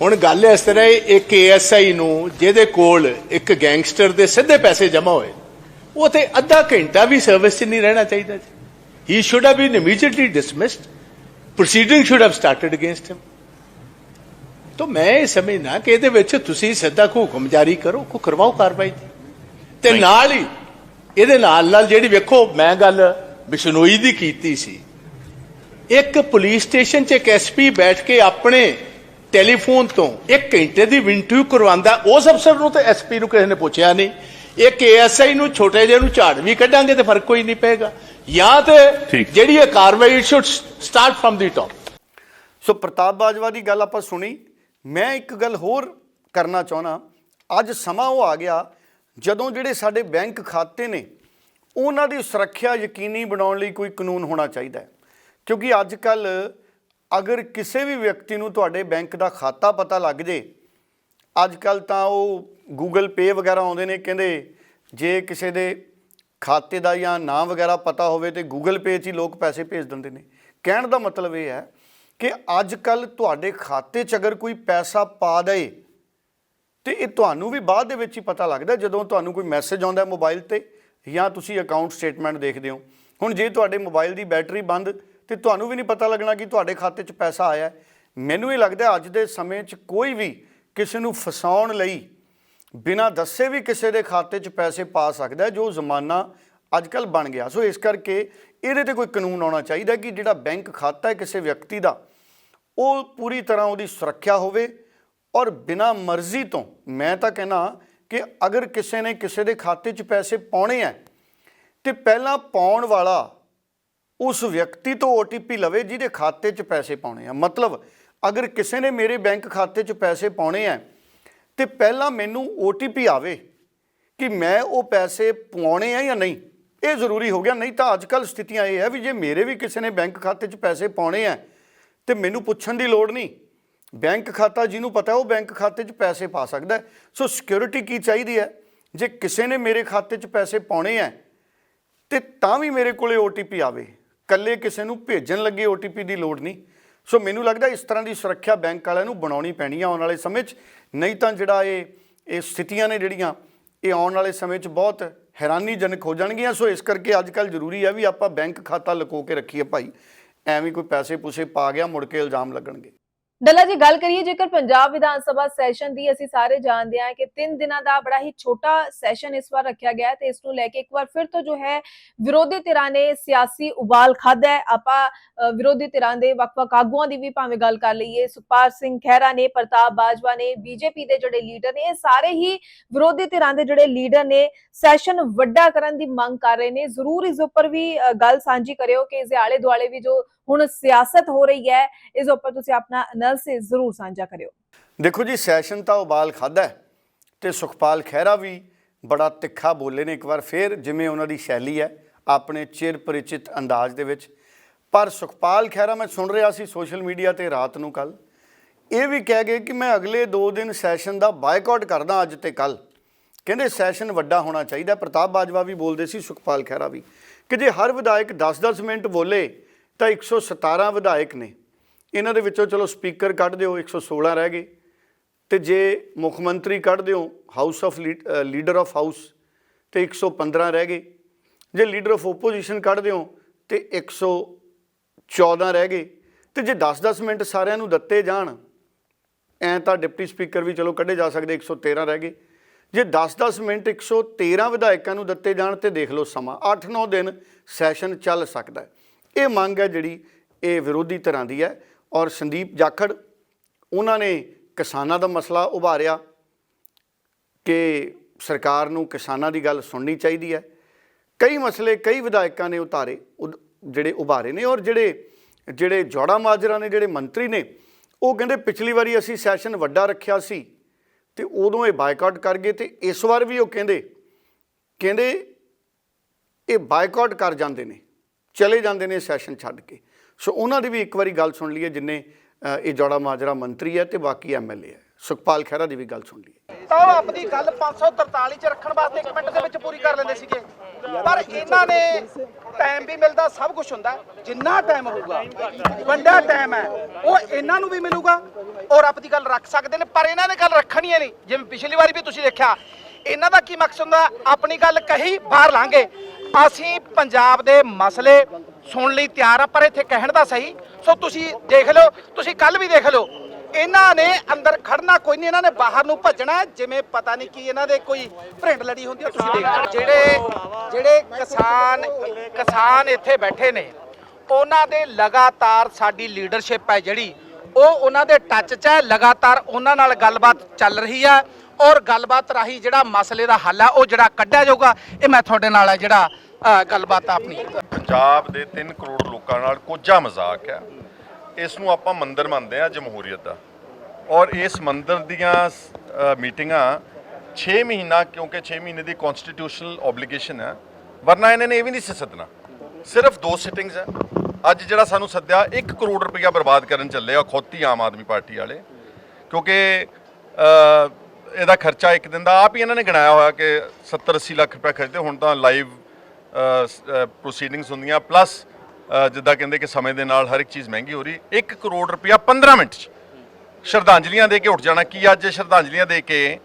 ਹੁਣ ਗੱਲ ਇਸ ਤਰ੍ਹਾਂ ਹੈ ਇੱਕ ਏਐਸਆਈ ਨੂੰ ਜਿਹਦੇ ਕੋਲ ਇੱਕ ਗੈਂਗਸਟਰ ਦੇ ਸਿੱਧੇ ਪੈਸੇ ਜਮ੍ਹਾਂ ਹੋਏ ਉਹ ਤੇ ਅੱਧਾ ਘੰਟਾ ਵੀ ਸਰਵਿਸ 'ਚ ਨਹੀਂ ਰਹਿਣਾ ਚਾਹੀਦਾ ਜੀ। He should have been immediately dismissed proceeding should have started against him ਤਾਂ ਮੈਂ ਇਹ ਸਮਝਣਾ ਕਿ ਇਹਦੇ ਵਿੱਚ ਤੁਸੀਂ ਸਿੱਧਾ ਕੋ ਹੁਕਮ ਜਾਰੀ ਕਰੋ ਕੋ ਕਰਵਾਓ ਕਾਰਵਾਈ ਤੇ ਨਾਲ ਹੀ ਇਹਦੇ ਨਾਲ ਨਾਲ ਜਿਹੜੀ ਵੇਖੋ ਮੈਂ ਗੱਲ ਬਿਸ਼ਨੋਈ ਦੀ ਕੀਤੀ ਸੀ। ਇੱਕ ਪੁਲਿਸ ਸਟੇਸ਼ਨ 'ਚ ਇੱਕ ਐਸਪੀ ਬੈਠ ਕੇ ਆਪਣੇ ਟੈਲੀਫੋਨ ਤੋਂ 1 ਘੰਟੇ ਦੀ ਇੰਟਰਵਿਊ ਕਰਵਾਉਂਦਾ ਉਸ ਅਫਸਰ ਨੂੰ ਤੇ ਐਸਪੀ ਨੂੰ ਕਿਸੇ ਨੇ ਪੁੱਛਿਆ ਨਹੀਂ। ਇੱਕ ਏਐਸਆਈ ਨੂੰ ਛੋਟੇ ਜਿਹੇ ਨੂੰ ਝਾੜ ਵੀ ਕੱਢਾਂਗੇ ਤੇ ਫ਼ਰਕ ਕੋਈ ਨਹੀਂ ਪਏਗਾ। ਜਾਂ ਤੇ। ਜਿਹੜੀ ਇਹ ਕਾਰਵਾਈ should start from the top so Pratap Bajwa ਦੀ ਗੱਲ ਆਪਾਂ ਸੁਣੀ। ਮੈਂ ਇੱਕ ਗੱਲ ਹੋਰ ਕਰਨਾ ਚਾਹਣਾ ਅੱਜ ਸਮਾਂ ਉਹ ਆ ਗਿਆ ਜਦੋਂ ਜਿਹੜੇ ਸਾਡੇ ਬੈਂਕ ਖਾਤੇ ਨੇ ਉਹਨਾਂ ਦੀ ਸੁਰੱਖਿਆ ਯਕੀਨੀ ਬਣਾਉਣ ਲਈ ਕੋਈ ਕਾਨੂੰਨ ਹੋਣਾ ਚਾਹੀਦਾ ਹੈ। ਕਿਉਂਕਿ ਅੱਜ ਕੱਲ ਅਗਰ ਕਿਸੇ ਵੀ ਵਿਅਕਤੀ ਨੂੰ ਤੁਹਾਡੇ ਬੈਂਕ ਦਾ ਖਾਤਾ ਪਤਾ ਲੱਗ ਜੇ ਅੱਜ ਕੱਲ ਤਾਂ ਉਹ ਗੂਗਲ ਪੇ ਵਗੈਰਾ ਆਉਂਦੇ ਨੇ, ਕਹਿੰਦੇ ਜੇ ਕਿਸੇ ਦੇ ਖਾਤੇ ਦਾ ਜਾਂ ਨਾਮ ਵਗੈਰਾ ਪਤਾ ਹੋਵੇ ਤੇ ਗੂਗਲ ਪੇ 'ਚ ਹੀ ਲੋਕ ਪੈਸੇ ਭੇਜ ਦਿੰਦੇ ਨੇ। ਕਹਿਣ ਦਾ ਮਤਲਬ ਇਹ ਹੈ ਕਿ ਅੱਜ ਕੱਲ ਤੁਹਾਡੇ ਖਾਤੇ 'ਚ ਅਗਰ ਕੋਈ ਪੈਸਾ ਪਾ ਦੇ ਤੇ ਇਹ ਤੁਹਾਨੂੰ ਵੀ ਬਾਅਦ ਦੇ ਵਿੱਚ ਹੀ ਪਤਾ ਲੱਗਦਾ ਜਦੋਂ ਤੁਹਾਨੂੰ ਕੋਈ ਮੈਸੇਜ ਆਉਂਦਾ ਮੋਬਾਈਲ ਤੇ ਜਾਂ ਤੁਸੀਂ ਅਕਾਊਂਟ ਸਟੇਟਮੈਂਟ ਦੇਖਦੇ ਹੋ। ਹੁਣ ਜੇ ਤੁਹਾਡੇ ਮੋਬਾਈਲ ਦੀ ਬੈਟਰੀ ਬੰਦ ਤੇ ਤੁਹਾਨੂੰ ਵੀ ਨਹੀਂ ਪਤਾ ਲੱਗਣਾ ਕਿ ਤੁਹਾਡੇ ਖਾਤੇ 'ਚ ਪੈਸਾ ਆਇਆ ਮੈਨੂੰ ਇਹ ਲੱਗਦਾ ਅੱਜ ਦੇ ਸਮੇਂ 'ਚ ਕੋਈ ਵੀ ਕਿਸੇ ਨੂੰ ਫਸਾਉਣ ਲਈ ਬਿਨਾਂ ਦੱਸੇ ਵੀ ਕਿਸੇ ਦੇ ਖਾਤੇ 'ਚ ਪੈਸੇ ਪਾ ਸਕਦਾ ਜੋ ਜ਼ਮਾਨਾ ਅੱਜ ਕੱਲ ਬਣ ਗਿਆ। ਸੋ ਇਸ ਕਰਕੇ ਇਹਦੇ ਤੇ ਕੋਈ ਕਾਨੂੰਨ ਆਉਣਾ ਚਾਹੀਦਾ ਕਿ ਜਿਹੜਾ ਬੈਂਕ ਖਾਤਾ ਹੈ ਕਿਸੇ ਵਿਅਕਤੀ ਦਾ, ਉਹ ਪੂਰੀ ਤਰ੍ਹਾਂ ਉਹਦੀ ਸੁਰੱਖਿਆ ਹੋਵੇ ਔਰ ਬਿਨਾਂ ਮਰਜ਼ੀ ਤੋਂ, ਮੈਂ ਤਾਂ ਕਹਿਣਾ ਕਿ ਅਗਰ ਕਿਸੇ ਨੇ ਕਿਸੇ ਦੇ ਖਾਤੇ 'ਚ ਪੈਸੇ ਪਾਉਣੇ ਆ ਤੇ ਪਹਿਲਾਂ ਪਾਉਣ ਵਾਲਾ ਉਸ ਵਿਅਕਤੀ ਤੋਂ OTP ਲਵੇ ਜਿਹਦੇ ਖਾਤੇ 'ਚ ਪੈਸੇ ਪਾਉਣੇ ਆ। ਮਤਲਬ, ਅਗਰ ਕਿਸੇ ਨੇ ਮੇਰੇ ਬੈਂਕ ਖਾਤੇ 'ਚ ਪੈਸੇ ਪਾਉਣੇ ਆ, ਤੇ ਪਹਿਲਾਂ ਮੈਨੂੰ OTP ਆਵੇ ਕਿ ਮੈਂ ਉਹ ਪੈਸੇ ਪਾਉਣੇ ਆ ਜਾਂ ਨਹੀਂ। ਇਹ ਜ਼ਰੂਰੀ ਹੋ ਗਿਆ। ਨਹੀਂ ਤਾਂ ਅੱਜ ਕੱਲ ਸਥਿਤੀਆਂ ਇਹ ਹੈ ਵੀ ਜੇ ਮੇਰੇ ਵੀ ਕਿਸੇ ਨੇ ਬੈਂਕ ਖਾਤੇ 'ਚ ਪੈਸੇ ਪਾਉਣੇ ਆ, ਤੇ ਮੈਨੂੰ ਪੁੱਛਣ ਦੀ ਲੋੜ ਨਹੀਂ। ਬੈਂਕ ਖਾਤਾ ਜਿਹਨੂੰ ਪਤਾ, ਉਹ ਬੈਂਕ ਖਾਤੇ 'ਚ ਪੈਸੇ ਪਾ ਸਕਦਾ ਸੋ ਸਿਕਿਉਰਿਟੀ ਕੀ ਚਾਹੀਦੀ ਹੈ? ਜੇ ਕਿਸੇ ਨੇ ਮੇਰੇ ਖਾਤੇ 'ਚ ਪੈਸੇ ਪਾਉਣੇ ਆ, ਤੇ ਤਾਂ ਵੀ ਮੇਰੇ ਕੋਲੇ OTP ਆਵੇ। ਕੱਲੇ ਕਿਸੇ ਨੂੰ ਭੇਜਣ ਲੱਗੇ OTP ਦੀ ਲੋੜ ਨਹੀਂ। ਸੋ ਮੈਨੂੰ ਲੱਗਦਾ ਇਸ ਤਰ੍ਹਾਂ ਦੀ ਸੁਰੱਖਿਆ ਬੈਂਕ ਵਾਲਿਆਂ ਨੂੰ ਬਣਾਉਣੀ ਪੈਣੀ ਆ ਆਉਣ ਵਾਲੇ ਸਮੇਂ 'ਚ। ਨਹੀਂ ਤਾਂ ਜਿਹੜਾ ਇਹ ਇਹ ਸਥਿਤੀਆਂ ਨੇ ਜਿਹੜੀਆਂ, ਇਹ ਆਉਣ ਵਾਲੇ ਸਮੇਂ 'ਚ ਬਹੁਤ ਹੈਰਾਨੀਜਨਕ ਹੋ ਜਾਣਗੀਆਂ। ਸੋ ਇਸ ਕਰਕੇ ਅੱਜ ਕੱਲ ਜ਼ਰੂਰੀ ਆ ਵੀ ਆਪਾਂ ਬੈਂਕ ਖਾਤਾ ਲੁਕੋ ਕੇ ਰੱਖੀਏ ਭਾਈ। ਐਵੇਂ ਕੋਈ ਪੈਸੇ ਪੂਸੇ ਪਾ ਗਿਆ, ਮੁੜ ਕੇ ਇਲਜ਼ਾਮ ਲੱਗਣਗੇ। ਡੱਲਾ ਜੀ, ਗੱਲ ਕਰੀਏ ਜੇਕਰ ਪੰਜਾਬ ਵਿਧਾਨ ਸਭਾ ਸੈਸ਼ਨ ਦੀ, ਅਸੀਂ ਸਾਰੇ ਜਾਣਦੇ ਹਾਂ ਕਿ 3 ਦਿਨਾਂ ਦਾ ਬੜਾ ਹੀ ਛੋਟਾ ਸੈਸ਼ਨ ਇਸ ਵਾਰ ਰੱਖਿਆ ਗਿਆ ਹੈ ਤੇ ਇਸ ਨੂੰ ਲੈ ਕੇ ਇੱਕ ਵਾਰ ਫਿਰ ਤੋਂ ਜੋ ਹੈ ਵਿਰੋਧੀ ਧਿਰਾਂ ਨੇ ਸਿਆਸੀ ਉਬਾਲ ਖਾਦਾ ਹੈ। ਆਪਾਂ ਵਿਰੋਧੀ ਧਿਰਾਂ ਦੇ ਵੱਖ-ਵੱਖ ਆਗੂਆਂ ਦੀ ਵੀ ਭਾਵੇਂ ਗੱਲ ਕਰ ਲਈਏ, ਸੁਖਪਾਲ ਸਿੰਘ ਖਹਿਰਾ ਨੇ, ਪ੍ਰਤਾਪ ਬਾਜਵਾ ਨੇ, ਬੀਜੇਪੀ ਦੇ ਜਿਹੜੇ ਲੀਡਰ ਨੇ, ਇਹ ਸਾਰੇ ਹੀ ਵਿਰੋਧੀ ਧਿਰਾਂ ਦੇ ਜਿਹੜੇ ਲੀਡਰ ਨੇ ਸੈਸ਼ਨ ਵੱਡਾ ਕਰਨ ਦੀ ਮੰਗ ਕਰ ਰਹੇ ਨੇ। ਜ਼ਰੂਰ ਇਸ ਉੱਪਰ ਵੀ ਗੱਲ ਸਾਂਝੀ ਕਰਿਓ ਕਿ ਇਸ ਦੇ ਆਲੇ ਦੁਆਲੇ ਵੀ ਜੋ ਹੁਣ ਸਿਆਸਤ ਹੋ ਰਹੀ ਹੈ, ਇਸ ਉੱਪਰ ਤੁਸੀਂ ਆਪਣਾ ਐਨਾਲਿਸਿਸ ਜ਼ਰੂਰ ਸਾਂਝਾ ਕਰਿਓ। ਦੇਖੋ ਜੀ, ਸੈਸ਼ਨ ਤਾਂ ਉਬਾਲ ਖਾਦਾ ਹੈ ਤੇ ਸੁਖਪਾਲ ਖਹਿਰਾ ਵੀ ਬੜਾ ਤਿੱਖਾ ਬੋਲੇ ਨੇ ਇੱਕ ਵਾਰ ਫੇਰ, ਜਿਵੇਂ ਉਹਨਾਂ ਦੀ ਸ਼ੈਲੀ ਹੈ, ਆਪਣੇ ਚਿਰ ਪਰਿਚਿਤ ਅੰਦਾਜ਼ ਦੇ ਵਿੱਚ। ਪਰ ਸੁਖਪਾਲ ਖਹਿਰਾ ਮੈਂ ਸੁਣ ਰਿਹਾ ਸੀ ਸੋਸ਼ਲ ਮੀਡੀਆ ਤੇ ਰਾਤ ਨੂੰ ਕੱਲ ਇਹ ਵੀ ਕਹਿ ਗਏ ਕਿ ਮੈਂ ਅਗਲੇ 2 ਦਿਨ ਸੈਸ਼ਨ ਦਾ ਬਾਈਕਾਟ ਕਰਦਾ ਅੱਜ ਤੇ ਕੱਲ ਕਹਿੰਦੇ ਸੈਸ਼ਨ ਵੱਡਾ ਹੋਣਾ ਚਾਹੀਦਾ ਪ੍ਰਤਾਪ ਬਾਜਵਾ ਵੀ ਬੋਲਦੇ ਸੀ, ਸੁਖਪਾਲ ਖਹਿਰਾ ਵੀ, ਕਿ ਜੇ ਹਰ ਵਿਧਾਇਕ 10-10 ਮਿੰਟ ਬੋਲੇ ਤਾਂ 117 ਵਿਧਾਇਕ ਨੇ। ਇਹਨਾਂ ਦੇ ਵਿੱਚੋਂ ਚਲੋ ਸਪੀਕਰ ਕੱਢ ਦਿਓ 116 ਰਹਿ ਗਏ। ਤੇ ਜੇ ਮੁੱਖ ਮੰਤਰੀ ਕੱਢ ਦਿਓ house of leader of house ਤੇ 115 ਰਹਿ ਗਏ। ਜੇ ਲੀਡਰ ਆਫ ਓਪੋਜੀਸ਼ਨ ਕੱਢ ਦਿਓ, ਤੇ 114 ਰਹਿ ਗਏ। ਤੇ ਜੇ 10-10 ਮਿੰਟ ਸਾਰਿਆਂ ਨੂੰ ਦਿੱਤੇ ਜਾਣ, ਐਂ ਤਾਂ ਡਿਪਟੀ ਸਪੀਕਰ ਵੀ ਚਲੋ ਕੱਢੇ ਜਾ ਸਕਦੇ 113 ਰਹਿ ਗਏ। ਜੇ 10-10 ਮਿੰਟ 113 ਵਿਧਾਇਕਾਂ ਨੂੰ ਦਿੱਤੇ ਜਾਣ, ਤੇ ਦੇਖ ਲਓ ਸਮਾਂ 8-9 ਦਿਨ ਸੈਸ਼ਨ ਚੱਲ ਸਕਦਾ ਹੈ। ਇਹ ਮੰਗ ਹੈ ਜਿਹੜੀ ਇਹ ਵਿਰੋਧੀ ਧਿਰਾਂ ਦੀ ਹੈ ਔਰ ਸੰਦੀਪ ਜਾਖੜ, ਉਹਨਾਂ ਨੇ ਕਿਸਾਨਾਂ ਦਾ ਮਸਲਾ ਉਭਾਰਿਆ ਕਿ ਸਰਕਾਰ ਨੂੰ ਕਿਸਾਨਾਂ ਦੀ ਗੱਲ ਸੁਣਨੀ ਚਾਹੀਦੀ ਹੈ। ਕਈ ਮਸਲੇ ਕਈ ਵਿਧਾਇਕਾਂ ਨੇ ਉਤਾਰੇ, ਉਦ- ਜਿਹੜੇ ਉਭਾਰੇ ਨੇ ਔਰ ਜਿਹੜੇ ਜਿਹੜੇ ਜੋੜਾ ਮਾਜਰਾ ਨੇ, ਜਿਹੜੇ ਮੰਤਰੀ ਨੇ, ਉਹ ਕਹਿੰਦੇ ਪਿਛਲੀ ਵਾਰੀ ਅਸੀਂ ਸੈਸ਼ਨ ਵੱਡਾ ਰੱਖਿਆ ਸੀ ਤੇ ਉਦੋਂ ਇਹ ਬਾਈਕਾਟ ਕਰ ਗਏ ਤੇ ਇਸ ਵਾਰ ਵੀ ਉਹ ਕਹਿੰਦੇ ਕਹਿੰਦੇ ਇਹ ਬਾਈਕਾਟ ਕਰ ਜਾਂਦੇ ਨੇ। ਚਲੇ ਜਾਂਦੇ ਨੇ ਸੈਸ਼ਨ ਛੱਡ ਕੇ। ਸੋ ਉਹਨਾਂ ਦੀ ਵੀ ਇੱਕ ਵਾਰੀ ਗੱਲ ਸੁਣ ਲਈਏ ਜਿੰਨੇ ਇਹ ਜੋੜਾ ਮਾਜਰਾ ਮੰਤਰੀ ਹੈ ਤੇ ਬਾਕੀ ਐਮਐਲਏ ਹੈ। ਸੁਖਪਾਲ ਖਹਿਰਾ ਦੀ ਵੀ ਗੱਲ ਸੁਣ ਲਈਏ। ਤਾਂ ਆਪਣੀ ਗੱਲ 543 ਚ ਰੱਖਣ ਵਾਸਤੇ 1 ਮਿੰਟ ਦੇ ਵਿੱਚ ਪੂਰੀ ਕਰ ਲੈਂਦੇ ਸੀਗੇ। ਪਰ ਇਹਨਾਂ ਨੇ ਟਾਈਮ ਵੀ ਮਿਲਦਾ, ਸਭ ਕੁਝ ਹੁੰਦਾ। ਜਿੰਨਾ ਟਾਈਮ ਹੋਊਗਾ, ਵੱਡਾ ਟਾਈਮ ਹੈ, ਉਹ ਇਹਨਾਂ ਨੂੰ ਵੀ ਮਿਲੂਗਾ ਔਰ ਆਪਣੀ ਗੱਲ ਰੱਖ ਸਕਦੇ ਨੇ, ਪਰ ਇਹਨਾਂ ਨੇ ਗੱਲ ਰੱਖਣੀ ਹੈ ਨਹੀਂ। ਜਿਵੇਂ ਪਿਛਲੀ ਵਾਰੀ ਵੀ ਤੁਸੀਂ ਦੇਖਿਆ, ਇਹਨਾਂ ਦਾ ਕੀ ਮਕਸਦ ਹੁੰਦਾ? ਆਪਣੀ ਗੱਲ ਕਹੀ, ਬਾਹਰ ਲਾਂਗੇ। ਅਸੀਂ ਪੰਜਾਬ ਦੇ ਮਸਲੇ ਸੁਣ ਲਈ ਤਿਆਰ ਆ, ਪਰ ਇੱਥੇ ਕਹਿਣ ਦਾ ਸਹੀ, ਸੋ ਤੁਸੀਂ ਦੇਖ ਲਓ, ਤੁਸੀਂ ਕੱਲ ਵੀ ਦੇਖ ਲਓ, ਇਹਨਾਂ ਨੇ ਅੰਦਰ ਖੜਨਾ ਕੋਈ ਨਹੀਂ, ਇਹਨਾਂ ਨੇ ਬਾਹਰ ਨੂੰ ਭੱਜਣਾ ਜਿਵੇਂ ਪਤਾ ਨਹੀਂ ਕੀ ਇਹਨਾਂ ਦੇ ਕੋਈ ਭਰਿੰਡ ਲੜੀ ਹੁੰਦੀ ਹੈ ਤੁਸੀਂ ਦੇਖ ਜਿਹੜੇ ਜਿਹੜੇ ਕਿਸਾਨ ਕਿਸਾਨ ਇੱਥੇ ਬੈਠੇ ਨੇ, ਉਹਨਾਂ ਦੇ ਲਗਾਤਾਰ ਸਾਡੀ ਲੀਡਰਸ਼ਿਪ ਹੈ ਜਿਹੜੀ, ਉਹ ਉਹਨਾਂ ਦੇ ਟੱਚ 'ਚ ਹੈ, ਲਗਾਤਾਰ ਉਹਨਾਂ ਨਾਲ ਗੱਲਬਾਤ ਚੱਲ ਰਹੀ ਹੈ ਔਰ ਗੱਲਬਾਤ ਰਾਹੀਂ ਜਿਹੜਾ ਮਸਲੇ ਦਾ ਹੱਲ ਹੈ ਉਹ ਜਿਹੜਾ ਕੱਢਿਆ ਜਾਊਗਾ, ਇਹ ਮੈਂ ਤੁਹਾਡੇ ਨਾਲ ਹੈ ਜਿਹੜਾ ਗੱਲਬਾਤ ਆਪਣੀ। ਪੰਜਾਬ ਦੇ 3 ਕਰੋੜ ਲੋਕਾਂ ਨਾਲ ਕੋਝਾ ਮਜ਼ਾਕ ਹੈ। ਇਸ ਨੂੰ ਆਪਾਂ ਮੰਦਰ ਮੰਨਦੇ ਆ ਜਮਹੂਰੀਅਤ ਦਾ। ਔਰ ਇਸ ਮੰਦਰ ਦੀਆਂ ਮੀਟਿੰਗਾਂ 6 ਮਹੀਨਾ, ਕਿਉਂਕਿ 6 ਮਹੀਨੇ ਦੀ ਕਨਸਟੀਟਿਊਸ਼ਨਲ ਆਬਲੀਗੇਸ਼ਨ ਹੈ, ਵਰਨਾ ਇਹਨਾਂ ਨੇ ਇਹ ਵੀ ਨਹੀਂ ਸੀ ਸੱਦਣਾ। ਸਿਰਫ ਦੋ ਸਿਟਿੰਗਸ ਹੈ। ਅੱਜ ਜਿਹੜਾ ਸਾਨੂੰ ਸੱਦਿਆ 1 ਕਰੋੜ ਰੁਪਇਆ ਬਰਬਾਦ ਕਰਨ ਚੱਲੇ ਆ ਖੁਦ ਆਮ ਆਦਮੀ ਪਾਰਟੀ ਵਾਲੇ। ਕਿਉਂਕਿ ਇਹਦਾ ਖਰਚਾ ਇੱਕ ਦਿਨ ਦਾ ਆਪ ਹੀ ਇਹਨਾਂ ਨੇ ਗਣਾਇਆ ਹੋਇਆ ਕਿ 70 80 ਲੱਖ ਰੁਪਏ ਖਰਚਦੇ, ਹੁਣ ਤਾਂ ਲਾਈਵ ਪ੍ਰੋਸੀਡਿੰਗਸ ਹੁੰਦੀਆਂ ਪਲੱਸ ਜਿੱਦਾਂ ਕਹਿੰਦੇ ਕਿ ਸਮੇਂ ਦੇ ਨਾਲ ਹਰ ਇੱਕ ਚੀਜ਼ ਮਹਿੰਗੀ ਹੋ ਰਹੀ 1 ਕਰੋੜ ਰੁਪਇਆ 15 ਮਿੰਟ 'ਚ ਸ਼ਰਧਾਂਜਲੀਆਂ ਦੇ ਕੇ ਉੱਠ ਜਾਣਾ, ਕੀ ਅੱਜ ਸ਼ਰਧਾਂਜਲੀਆਂ ਦੇ ਕੇ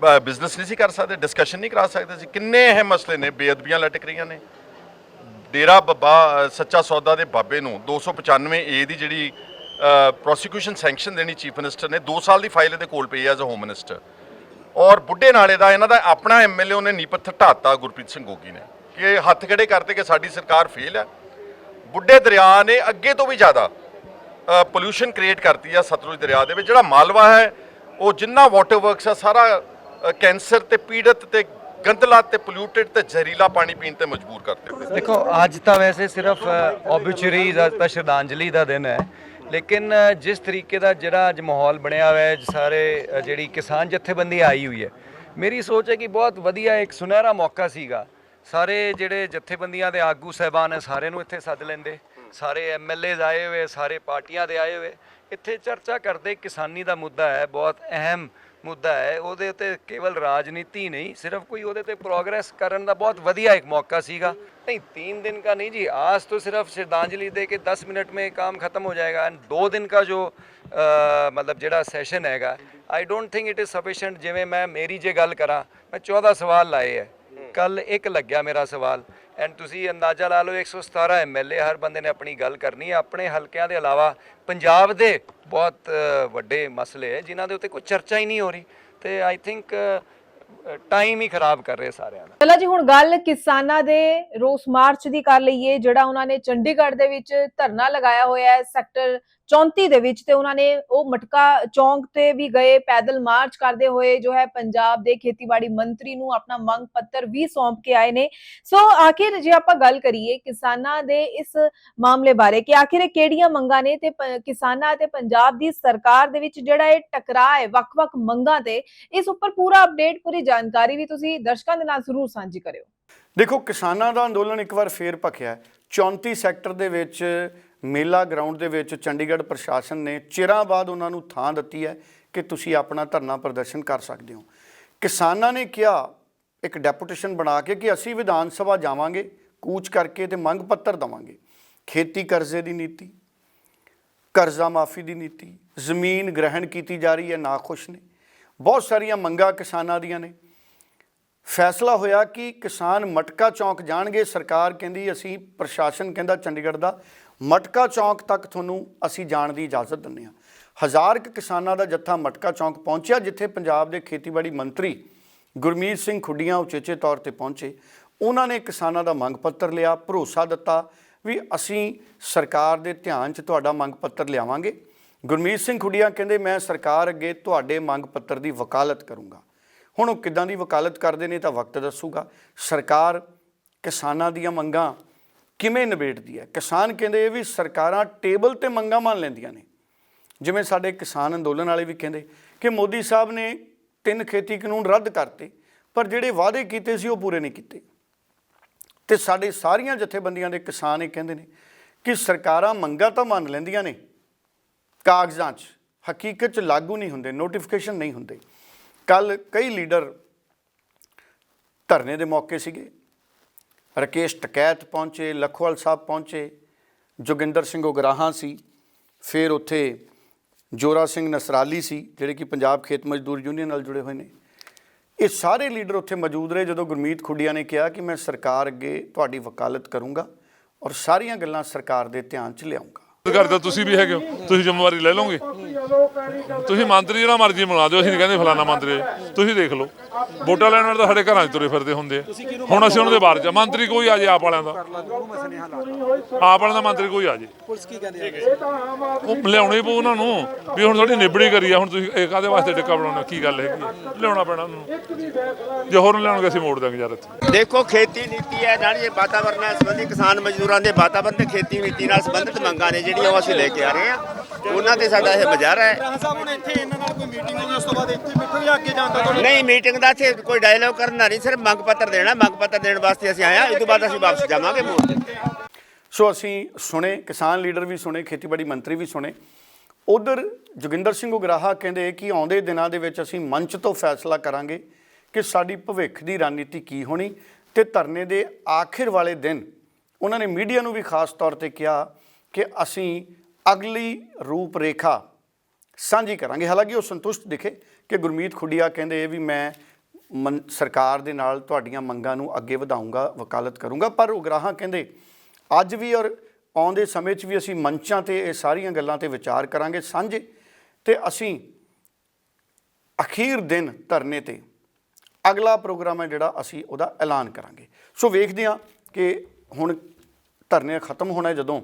ਬਿਜ਼ਨਸ ਨਹੀਂ ਸੀ ਕਰ ਸਕਦੇ ਡਿਸਕਸ਼ਨ ਨਹੀਂ ਕਰਾ ਸਕਦੇ ਸੀ, ਕਿੰਨੇ ਅਹਿਮ ਮਸਲੇ ਨੇ, ਬੇਅਦਬੀਆਂ ਲਟਕ ਰਹੀਆਂ ਨੇ। ਡੇਰਾ ਬੱਬਾ ਸੱਚਾ ਸੌਦਾ ਦੇ ਬਾਬੇ ਨੂੰ 295 ਏ ਦੀ ਜਿਹੜੀ ਪ੍ਰੋਸੀਕਿਊਸ਼ਨ ਸੈਂਕਸ਼ਨ ਦੇਣੀ ਚੀਫ ਮਿਨਿਸਟਰ ਨੇ 2 ਸਾਲ ਦੀ ਫਾਈਲ ਇਹਦੇ ਕੋਲ ਪਈ ਐਜ਼ ਅ ਹੋਮ ਮਿਨਿਸਟਰ ਔਰ ਬੁੱਢੇ ਨਾਲੇ ਦਾ ਇਹਨਾਂ ਦਾ ਆਪਣਾ ਐਮਐਲਏ ਉਹਨੇ ਨੀ ਪੱਥਰ ਢਾਤਾ ਗੁਰਪ੍ਰੀਤ ਸਿੰਘ ਗੋਗੀ ਨੇ। ਇਹ ਹੱਥ ਖੜੇ ਕਰਤੇ ਕਿ ਸਾਡੀ ਸਰਕਾਰ ਫੇਲ ਹੈ। ਬੁੱਢੇ ਦਰਿਆ ਨੇ ਅੱਗੇ ਤੋਂ ਵੀ ਜ਼ਿਆਦਾ ਪੋਲੂਸ਼ਨ ਕ੍ਰੀਏਟ ਕਰਤੀ ਆ ਸਤਲੁਜ ਦਰਿਆ ਦੇ ਵਿੱਚ। ਜਿਹੜਾ ਮਾਲਵਾ ਹੈ, ਉਹ ਜਿੰਨਾ ਵਾਟਰ ਵਰਕਸ ਆ, ਸਾਰਾ ਕੈਂਸਰ ਤੇ ਪੀੜਤ ਤੇ ਗੰਦਲਾ ਤੇ ਪੋਲਿਊਟਡ ਤੇ ਜ਼ਹਿਰੀਲਾ ਪਾਣੀ ਪੀਣ ਤੇ ਮਜਬੂਰ ਕਰਦੇ ਹੋਏ ਦੇਖੋ, ਅੱਜ ਤਾਂ ਵੈਸੇ ਸਿਰਫ ਆਬਿਚੁਰੀਜ਼ ਅੱਜ ਤਾਂ ਸ਼ਰਧਾਂਜਲੀ ਦਾ ਦਿਨ ਹੈ। ਲੇਕਿਨ ਜਿਸ ਤਰੀਕੇ ਦਾ ਜਿਹੜਾ ਅੱਜ ਮਾਹੌਲ ਬਣਿਆ ਹੋਇਆ ਹੈ ਸਾਰੇ ਜਿਹੜੀ ਕਿਸਾਨ ਜਥੇਬੰਦੀ ਆਈ ਹੋਈ ਹੈ, ਮੇਰੀ ਸੋਚ ਹੈ ਕਿ ਬਹੁਤ ਵਧੀਆ ਇੱਕ ਸੁਨਹਿਰਾ ਮੌਕਾ ਸੀਗਾ। ਸਾਰੇ ਜਿਹੜੇ ਜਥੇਬੰਦੀਆਂ ਦੇ ਆਗੂ ਸਹਿਬਾਨ ਹੈ ਸਾਰੇ ਨੂੰ ਇੱਥੇ ਸੱਦ ਲੈਂਦੇ ਸਾਰੇ ਐਮਐਲਏਜ਼ ਆਏ ਹੋਏ ਸਾਰੇ ਪਾਰਟੀਆਂ ਦੇ ਆਏ ਹੋਏ ਇੱਥੇ ਚਰਚਾ ਕਰਦੇ ਕਿਸਾਨੀ ਦਾ ਮੁੱਦਾ ਹੈ ਬਹੁਤ ਅਹਿਮ ਮੁੱਦਾ ਹੈ ਉਹਦੇ ਉੱਤੇ ਕੇਵਲ ਰਾਜਨੀਤੀ ਨਹੀਂ ਸਿਰਫ ਕੋਈ ਉਹਦੇ ਤੇ ਪ੍ਰੋਗਰੈਸ ਕਰਨ ਦਾ ਬਹੁਤ ਵਧੀਆ ਇੱਕ ਮੌਕਾ ਸੀਗਾ नहीं तीन दिन का नहीं जी आज तो सिर्फ श्रद्धांजलि दे के दस मिनट में काम खत्म हो जाएगा एंड दो दिन का जो अ, मतलब ਜਿਹੜਾ ਸੈਸ਼ਨ ਹੈਗਾ I don't think it is sufficient ਜਿਵੇਂ ਮੈਂ ਮੇਰੀ ਜੇ ਗੱਲ ਕਰਾਂ ਮੈਂ 14 ਸਵਾਲ ਲਾਏ ਹੈ ਕੱਲ ਇੱਕ ਲੱਗਿਆ ਮੇਰਾ ਸਵਾਲ ਐਂਡ ਤੁਸੀਂ ਅੰਦਾਜ਼ਾ ਲਾ ਲਓ 117 ਐਮਐਲਏ ਹਰ ਬੰਦੇ ਨੇ ਆਪਣੀ ਗੱਲ ਕਰਨੀ ਹੈ ਆਪਣੇ ਹਲਕਿਆਂ ਦੇ ਇਲਾਵਾ ਪੰਜਾਬ ਦੇ ਬਹੁਤ ਵੱਡੇ ਮਸਲੇ ਹੈ ਜਿਨ੍ਹਾਂ ਦੇ ਉੱਤੇ ਕੋਈ ਚਰਚਾ ਹੀ ਨਹੀਂ ਹੋ ਰਹੀ। ਤੇ ਆਈ ਥਿੰਕ ਟਾਈਮ ਹੀ ਖਰਾਬ ਕਰ ਰਹੇ ਸਾਰਿਆਂ ਦਾ। ਚਲੋ ਜੀ ਹੁਣ ਗੱਲ ਕਿਸਾਨਾਂ ਦੇ ਰੋਸ ਮਾਰਚ ਦੀ ਕਰ ਲਈਏ ਜਿਹੜਾ ਉਹਨਾਂ ਨੇ ਚੰਡੀਗੜ੍ਹ ਦੇ ਵਿੱਚ ਧਰਨਾ ਲਗਾਇਆ ਹੋਇਆ ਹੈ ਸੈਕਟਰ 34 ਦੇ ਵਿੱਚ ਤੇ ਉਹਨਾਂ ਨੇ ਉਹ ਮਟਕਾ ਚੌਂਕ ਤੇ ਵੀ ਗਏ, ਪੈਦਲ ਮਾਰਚ ਕਰਦੇ ਹੋਏ ਜੋ ਹੈ ਪੰਜਾਬ ਦੇ ਖੇਤੀਬਾੜੀ ਮੰਤਰੀ ਨੂੰ ਆਪਣਾ ਮੰਗ ਪੱਤਰ ਵੀ ਸੌਂਪ ਕੇ ਆਏ ਨੇ ਸੋ ਆਖਿਰ ਜੇ ਆਪਾਂ ਗੱਲ ਕਰੀਏ ਕਿਸਾਨਾਂ ਦੇ ਇਸ ਮਾਮਲੇ ਬਾਰੇ ਕਿ ਆਖਿਰ ਇਹ ਕਿਹੜੀਆਂ ਮੰਗਾਂ ਨੇ ਤੇ ਕਿਸਾਨਾਂ ਤੇ ਪੰਜਾਬ ਦੀ ਸਰਕਾਰ ਦੇ ਵਿੱਚ ਜਿਹੜਾ ਇਹ ਟਕਰਾਅ ਹੈ, ਵੱਖ-ਵੱਖ ਮੰਗਾਂ ਤੇ, ਇਸ ਉੱਪਰ ਪੂਰਾ ਅਪਡੇਟ, ਪੂਰੀ ਜਾਣਕਾਰੀ ਵੀ ਤੁਸੀਂ ਦਰਸ਼ਕਾਂ ਦੇ ਨਾਲ ਜ਼ਰੂਰ ਸਾਂਝੀ ਕਰਿਓ ਦੇਖੋ, ਕਿਸਾਨਾਂ ਦਾ ਅੰਦੋਲਨ ਇੱਕ ਵਾਰ ਫੇਰ ਭਖਿਆ ਹੈ। 34 ਸੈਕਟਰ ਦੇ ਵਿੱਚ ਮੇਲਾ ਗਰਾਊਂਡ ਦੇ ਵਿੱਚ ਚੰਡੀਗੜ੍ਹ ਪ੍ਰਸ਼ਾਸਨ ਨੇ ਚਿਰਾਂ ਬਾਅਦ ਉਹਨਾਂ ਨੂੰ ਥਾਂ ਦਿੱਤੀ ਹੈ ਕਿ ਤੁਸੀਂ ਆਪਣਾ ਧਰਨਾ ਪ੍ਰਦਰਸ਼ਨ ਕਰ ਸਕਦੇ ਹੋ। ਕਿਸਾਨਾਂ ਨੇ ਕਿਹਾ, ਇੱਕ ਡੈਪੂਟੇਸ਼ਨ ਬਣਾ ਕੇ ਕਿ ਅਸੀਂ ਵਿਧਾਨ ਸਭਾ ਜਾਵਾਂਗੇ, ਕੂਚ ਕਰਕੇ ਤੇ ਮੰਗ ਪੱਤਰ ਦਵਾਂਗੇ। ਖੇਤੀ ਕਰਜ਼ੇ ਦੀ ਨੀਤੀ, ਕਰਜ਼ਾ ਮਾਫੀ ਦੀ ਨੀਤੀ, ਜ਼ਮੀਨ ਗ੍ਰਹਿਣ ਕੀਤੀ ਜਾ ਰਹੀ ਹੈ ਨਾਖੁਸ਼ ਨੇ। ਬਹੁਤ ਸਾਰੀਆਂ ਮੰਗਾਂ ਕਿਸਾਨਾਂ ਦੀਆਂ ਨੇ। ਫੈਸਲਾ ਹੋਇਆ ਕਿ ਕਿਸਾਨ ਮਟਕਾ ਚੌਂਕ ਜਾਣਗੇ, ਸਰਕਾਰ ਕਹਿੰਦੀ, ਅਸੀਂ ਪ੍ਰਸ਼ਾਸਨ ਕਹਿੰਦਾ ਚੰਡੀਗੜ੍ਹ ਦਾ ਮਟਕਾ ਚੌਂਕ ਤੱਕ ਤੁਹਾਨੂੰ ਅਸੀਂ ਜਾਣ ਦੀ ਇਜਾਜ਼ਤ ਦਿੰਦੇ ਹਾਂ। ਹਜ਼ਾਰ ਕੁ ਕਿਸਾਨਾਂ ਦਾ ਜੱਥਾ ਮਟਕਾ ਚੌਂਕ ਪਹੁੰਚਿਆ, ਜਿੱਥੇ ਪੰਜਾਬ ਦੇ ਖੇਤੀਬਾੜੀ ਮੰਤਰੀ ਗੁਰਮੀਤ ਸਿੰਘ ਖੁੱਡੀਆਂ ਉਚੇਚੇ ਤੌਰ ਤੇ ਪਹੁੰਚੇ। ਉਹਨਾਂ ਨੇ ਕਿਸਾਨਾਂ ਦਾ ਮੰਗ ਪੱਤਰ ਲਿਆ, ਭਰੋਸਾ ਦਿੱਤਾ ਵੀ ਅਸੀਂ ਸਰਕਾਰ ਦੇ ਧਿਆਨ 'ਚ ਤੁਹਾਡਾ ਮੰਗ ਪੱਤਰ ਲਿਆਵਾਂਗੇ। ਗੁਰਮੀਤ ਸਿੰਘ ਖੁੱਡੀਆਂ ਕਹਿੰਦੇ, ਮੈਂ ਸਰਕਾਰ ਅੱਗੇ ਤੁਹਾਡੇ ਮੰਗ ਪੱਤਰ ਦੀ ਵਕਾਲਤ ਕਰੂੰਗਾ। ਹੁਣ ਉਹ ਕਿੱਦਾਂ ਦੀ ਵਕਾਲਤ ਕਰਦੇ ਨੇ ਤਾਂ ਵਕਤ ਦੱਸੂਗਾ। ਸਰਕਾਰ ਕਿਸਾਨਾਂ ਦੀਆਂ ਮੰਗਾਂ ਕਿਵੇਂ ਨਿਬੇੜਦੀ ਹੈ? ਕਿਸਾਨ ਕਹਿੰਦੇ ਵੀ ਸਰਕਾਰਾਂ ਟੇਬਲ ਤੇ ਮੰਗਾਂ ਮੰਨ ਲੈਂਦੀਆਂ ਨੇ। ਜਿਵੇਂ ਸਾਡੇ ਕਿਸਾਨ ਅੰਦੋਲਨ ਵਾਲੇ ਵੀ ਕਹਿੰਦੇ ਕਿ ਮੋਦੀ ਸਾਹਿਬ ਨੇ ਤਿੰਨ ਖੇਤੀ ਕਾਨੂੰਨ ਰੱਦ ਕਰਤੇ, ਪਰ ਜਿਹੜੇ ਵਾਅਦੇ ਕੀਤੇ ਸੀ ਉਹ ਪੂਰੇ ਨਹੀਂ ਕੀਤੇ। ਤੇ ਸਾਡੇ ਸਾਰੀਆਂ ਜਥੇਬੰਦੀਆਂ ਦੇ ਕਿਸਾਨ ਇਹ ਕਹਿੰਦੇ ਨੇ ਕਿ ਸਰਕਾਰਾਂ ਮੰਗਾਂ ਤਾਂ ਮੰਨ ਲੈਂਦੀਆਂ ਨੇ, ਕਾਗਜ਼ਾਂ 'ਚ, ਹਕੀਕਤ 'ਚ ਲਾਗੂ ਨਹੀਂ ਹੁੰਦੇ ਨੋਟੀਫਿਕੇਸ਼ਨ ਨਹੀਂ ਹੁੰਦੇ। ਕੱਲ ਕਈ ਲੀਡਰ ਧਰਨੇ ਦੇ ਮੌਕੇ ਸੀਗੇ ਰਕੇਸ਼ ਟਕੈਤ ਪਹੁੰਚੇ, ਲਖੋਵਾਲ ਸਾਹਿਬ ਪਹੁੰਚੇ, ਜੋਗਿੰਦਰ ਸਿੰਘ ਉਗਰਾਹਾਂ ਸੀ, ਫਿਰ ਉੱਥੇ ਜੋਰਾ ਸਿੰਘ ਨਸਰਾਲੀ ਸੀ, ਜਿਹੜੇ ਕਿ ਪੰਜਾਬ ਖੇਤ ਮਜ਼ਦੂਰ ਯੂਨੀਅਨ ਨਾਲ ਜੁੜੇ ਹੋਏ ਨੇ। ਇਹ ਸਾਰੇ ਲੀਡਰ ਉੱਥੇ ਮੌਜੂਦ ਰਹੇ ਜਦੋਂ ਗੁਰਮੀਤ ਖੁੱਡੀਆਂ ਨੇ ਕਿਹਾ ਕਿ ਮੈਂ ਸਰਕਾਰ ਅੱਗੇ ਤੁਹਾਡੀ ਵਕਾਲਤ ਕਰੂੰਗਾ ਔਰ ਸਾਰੀਆਂ ਗੱਲਾਂ ਸਰਕਾਰ ਦੇ ਧਿਆਨ 'ਚ ਲਿਆਉਂਗਾ ਘਰ ਦਾ ਤੁਸੀਂ ਵੀ ਹੈਗੇ ਹੋ। ਤੁਸੀਂ ਜ਼ਿੰਮੇਵਾਰੀ ਲੈ ਲਓਗੇ। ਤੁਸੀਂ ਮੰਤਰੀ, ਜਿਹੜਾ ਮਰਜ਼ੀ ਬਣਾ ਦਿਓ। ਅਸੀਂ ਨਹੀਂ ਕਹਿੰਦੇ ਫਲਾਣਾ ਮੰਤਰੀ। ਹੈ। ਤੁਸੀਂ ਦੇਖ ਲਓ। ਵੋਟਾਂ ਲੈਣ ਵਾਲੇ ਤਾਂ ਸਾਡੇ ਘਰਾਂ 'ਚ ਤੁਰੇ ਫਿਰਦੇ ਹੁੰਦੇ ਆ। ਹੁਣ ਅਸੀਂ ਉਹਨਾਂ ਦੇ ਬਾਹਰ ਜਾ ਮੰਤਰੀ ਕੋਈ ਆ ਜੇ ਆਪ ਵਾਲਿਆਂ ਦਾ। ਆਪ ਵਾਲਿਆਂ ਦਾ ਮੰਤਰੀ ਕੋਈ ਆ ਜੇ। ਪੁਲਿਸ ਕੀ ਕਹਿੰਦੀ ਉਹ ਲਿਆਉਣੇ ਪਊ ਉਹਨਾਂ ਨੂੰ ਵੀ ਹੁਣ ਤੁਹਾਡੀ ਨਿਬੜੀ ਕਰੀ ਆ। ਹੁਣ ਤੁਸੀਂ ਇਹ ਕਾਦੇ ਵਾਸਤੇ ਟਿੱਕਾ ਬਣਾਉਣਾ? ਕੀ ਗੱਲ ਹੈਗੀ ਆ? ਲਿਆਉਣਾ ਪੈਣਾ ਉਹਨਾਂ ਨੂੰ। ਜੇ ਹੋਰ ਨਹੀਂ ਲਿਆਉਣਗੇ, ਅਸੀਂ ਮੋੜ ਦਾਂਗੇ ਯਾਰ ਇੱਥੇ। ਦੇਖੋ, ਖੇਤੀ ਨੀਤੀ ਹੈ ਜਿਹੜੀ ਇਹ ਵਾਤਾਵਰਣ ਨਾਲ ਸੰਬੰਧੀ ਕਿਸਾਨ ਮਜ਼ਦੂਰਾਂ ਦੇ ਵਾਤਾਵਰਣ ਤੇ ਖੇਤੀ ਨੀਤੀ ਨਾਲ ਸੰਬੰਧਿਤ ਮੰਗਾਂ ਨੇ ਜਿਹੜੀਆਂ ਉਹ ਅਸੀਂ ਲੈ ਕੇ ਆ ਰਹੇ ਹਾਂ। ਉਹਨਾਂ ਤੇ ਸਾਡਾ ਇਹ ਮਜ਼ਾਰਾ ਹੈ। ਸਾਹਿਬ ਹੁਣ ਇੱਥੇ ਇਹਨਾਂ ਨਾਲ ਕੋਈ ਮੀਟਿੰਗ ਹੋਈ ਉਸ ਤੋਂ ਬਾਅਦ ਇੱਥੇ ਬੈਠੋ ਜਾਂ ਅੱਗੇ ਜਾਣ ਦਾ ਨਹੀਂ ਮੀਟਿੰਗ ਦਾ ਇੱਥੇ ਕੋਈ ਡਾਇਲੋਗ ਕਰਨਾ ਨਹੀਂ ਸਿਰਫ ਮੰਗ ਪੱਤਰ ਦੇਣਾ। ਮੰਗ ਪੱਤਰ ਦੇਣ ਵਾਸਤੇ ਅਸੀਂ ਹਾਂ। ਇਸ ਤੋਂ ਬਾਅਦ ਅਸੀਂ ਵਾਪਸ ਜਾਵਾਂਗੇ ਮੋੜ ਤੇ। ਸੋ ਅਸੀਂ ਸੁਣੇ ਕਿਸਾਨ ਲੀਡਰ ਵੀ ਸੁਣੇ ਖੇਤੀਬਾੜੀ ਮੰਤਰੀ ਵੀ ਸੁਣੇ। ਉਧਰ ਜੋਗਿੰਦਰ ਸਿੰਘ ਉਗਰਾਹਾ ਕਹਿੰਦੇ ਕਿ ਆਉਂਦੇ ਦਿਨਾਂ ਦੇ ਵਿੱਚ ਅਸੀਂ ਮੰਚ ਤੋਂ ਫੈਸਲਾ ਕਰਾਂਗੇ ਕਿ ਸਾਡੀ ਭਵਿੱਖ ਦੀ ਰਣਨੀਤੀ ਕੀ ਹੋਣੀ ਤੇ ਧਰਨੇ ਦੇ ਆਖਿਰ ਵਾਲੇ ਦਿਨ ਉਹਨਾਂ ਨੇ ਮੀਡੀਆ ਨੂੰ ਵੀ ਖਾਸ ਤੌਰ ਤੇ ਕਿਹਾ ਕਿ ਅਸੀਂ ਅਗਲੀ ਰੂਪ ਰੇਖਾ ਸਾਂਝੀ ਕਰਾਂਗੇ। ਹਾਲਾਂਕਿ ਉਹ ਸੰਤੁਸ਼ਟ ਦਿਖੇ ਕਿ ਗੁਰਮੀਤ ਖੁੱਡੀਆ ਕਹਿੰਦੇ ਵੀ ਮੈਂ ਮਨ- ਸਰਕਾਰ ਦੇ ਨਾਲ ਤੁਹਾਡੀਆਂ ਮੰਗਾਂ ਨੂੰ ਅੱਗੇ ਵਧਾਊਂਗਾ, ਵਕਾਲਤ ਕਰੂੰਗਾ, ਪਰ ਉਗਰਾਹਾਂ ਕਹਿੰਦੇ, ਅੱਜ ਵੀ ਔਰ ਆਉਂਦੇ ਸਮੇਂ 'ਚ ਵੀ ਅਸੀਂ ਮੰਚਾਂ ਤੇ ਇਹ ਸਾਰੀਆਂ ਗੱਲਾਂ ਤੇ ਵਿਚਾਰ ਕਰਾਂਗੇ ਸਾਂਝੇ ਤੇ ਅਸੀਂ ਅਖੀਰ ਦਿਨ ਧਰਨੇ ਤੇ ਅਗਲਾ ਪ੍ਰੋਗਰਾਮ ਹੈ ਜਿਹੜਾ ਅਸੀਂ ਉਹਦਾ ਐਲਾਨ ਕਰਾਂਗੇ। ਸੋ ਵੇਖਦੇ ਹਾਂ ਕਿ ਹੁਣ ਧਰਨੇ ਖਤਮ ਹੋਣਾ ਜਦੋਂ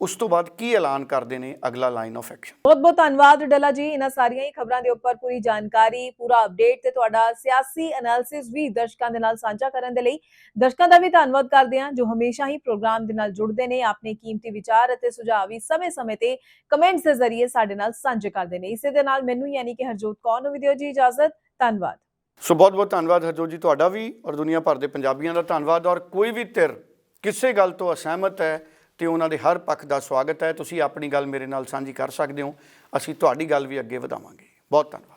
ਉਸ ਤੋਂ ਬਾਅਦ ਕੀ ਐਲਾਨ ਕਰਦੇ ਨੇ ਅਗਲਾ ਲਾਈਨ ਆਫ ਐਕਸ਼ਨ ਬਹੁਤ ਬਹੁਤ ਧੰਨਵਾਦ ਡੱਲਾ ਜੀ। ਇਹਨਾਂ ਸਾਰੀਆਂ ਹੀ ਖਬਰਾਂ ਦੇ ਉੱਪਰ ਪੂਰੀ ਜਾਣਕਾਰੀ ਪੂਰਾ ਅਪਡੇਟ ਤੇ ਤੁਹਾਡਾ ਸਿਆਸੀ ਐਨਾਲਿਸਿਸ ਵੀ ਦਰਸ਼ਕਾਂ ਦੇ ਨਾਲ ਸਾਂਝਾ ਕਰਨ ਦੇ ਲਈ। ਦਰਸ਼ਕਾਂ ਦਾ ਵੀ ਧੰਨਵਾਦ ਕਰਦੇ ਹਾਂ ਜੋ ਹਮੇਸ਼ਾ ਹੀ ਪ੍ਰੋਗਰਾਮ ਦੇ ਨਾਲ ਜੁੜਦੇ ਨੇ ਆਪਣੇ ਕੀਮਤੀ ਵਿਚਾਰ ਅਤੇ ਸੁਝਾਅ ਵੀ ਸਮੇਂ-ਸਮੇਂ ਤੇ ਕਮੈਂਟਸ ਦੇ ਜ਼ਰੀਏ ਸਾਡੇ ਨਾਲ ਸਾਂਝੇ ਕਰਦੇ ਨੇ। ਇਸੇ ਦੇ ਨਾਲ ਮੈਨੂੰ ਯਾਨੀ ਕਿ ਹਰਜੋਤ ਕੌਰ ਨੂੰ ਵੀ ਦਿਓ ਜੀ ਇਜਾਜ਼ਤ। ਧੰਨਵਾਦ। ਸੋ ਬਹੁਤ ਬਹੁਤ ਧੰਨਵਾਦ ਹਰਜੋਤ ਜੀ ਤੁਹਾਡਾ ਵੀ ਔਰ ਦੁਨੀਆ ਭਰ ਦੇ ਪੰਜਾਬੀਆਂ ਦਾ ਧੰਨਵਾਦ। ਔਰ ਕੋਈ ਵੀ ਧਿਰ ਕਿਸੇ ਗੱਲ ਤੋਂ ਅਸਹਿਮਤ ਹੈ ਤੇ ਉਹਨਾਂ ਦੇ ਹਰ ਪੱਖ ਦਾ ਸਵਾਗਤ ਹੈ। ਤੁਸੀਂ ਆਪਣੀ ਗੱਲ ਮੇਰੇ ਨਾਲ ਸਾਂਝੀ ਕਰ ਸਕਦੇ ਹੋ। ਅਸੀਂ ਤੁਹਾਡੀ ਗੱਲ ਵੀ ਅੱਗੇ ਵਧਾਵਾਂਗੇ। ਬਹੁਤ ਧੰਨਵਾਦ।